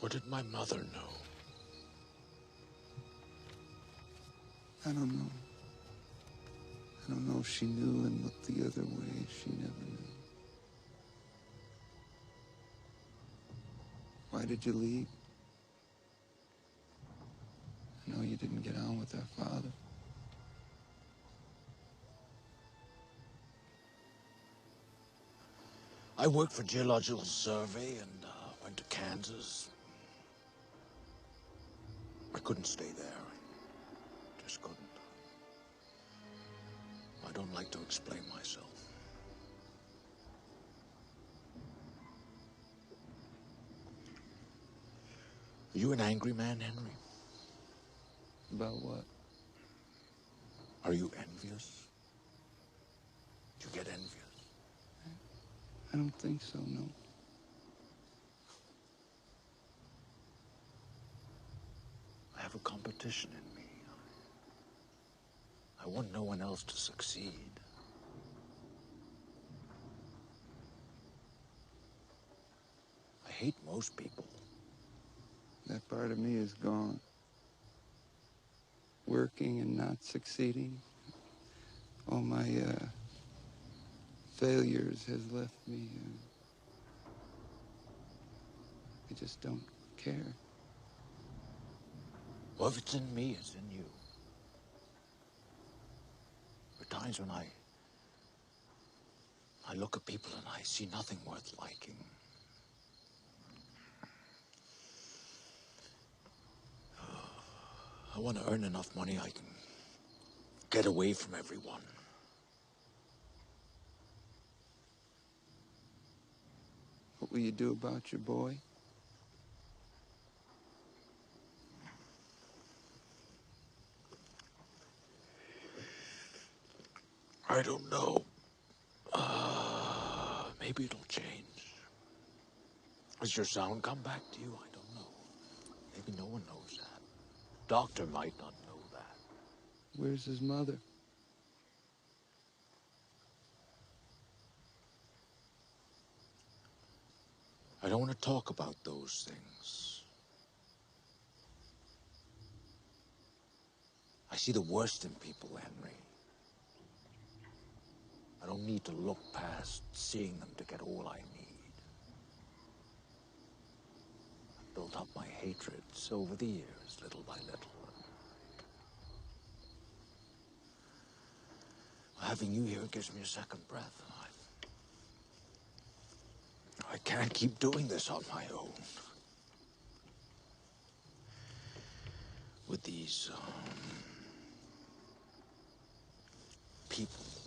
What did my mother know? I don't know. I don't know if she knew and looked the other way. She never knew. Why did you leave? I know you didn't get on with our father. I worked for Geological Survey and uh, went to Kansas. I couldn't stay there. I Just couldn't. I don't like to explain myself. Are you an angry man, Henry? About what? Are you envious? Do you get envious? I don't think so, no. Have a competition in me. I want no one else to succeed. I hate most people. That part of me is gone. Working and not succeeding. All my uh, failures has left me. Uh, I just don't care. Well, if it's in me, it's in you. There are times when I I look at people and I see nothing worth liking. I want to earn enough money I can get away from everyone. What will you do about your boy? I don't know. Uh, maybe it'll change. Has your sound come back to you? I don't know. Maybe no one knows that. Doctor might not know that. Where's his mother? I don't want to talk about those things. I see the worst in people, Henry. I don't need to look past seeing them to get all I need. I've built up my hatreds over the years, little by little. Having you here gives me a second breath. I, I can't keep doing this on my own. With these um, people.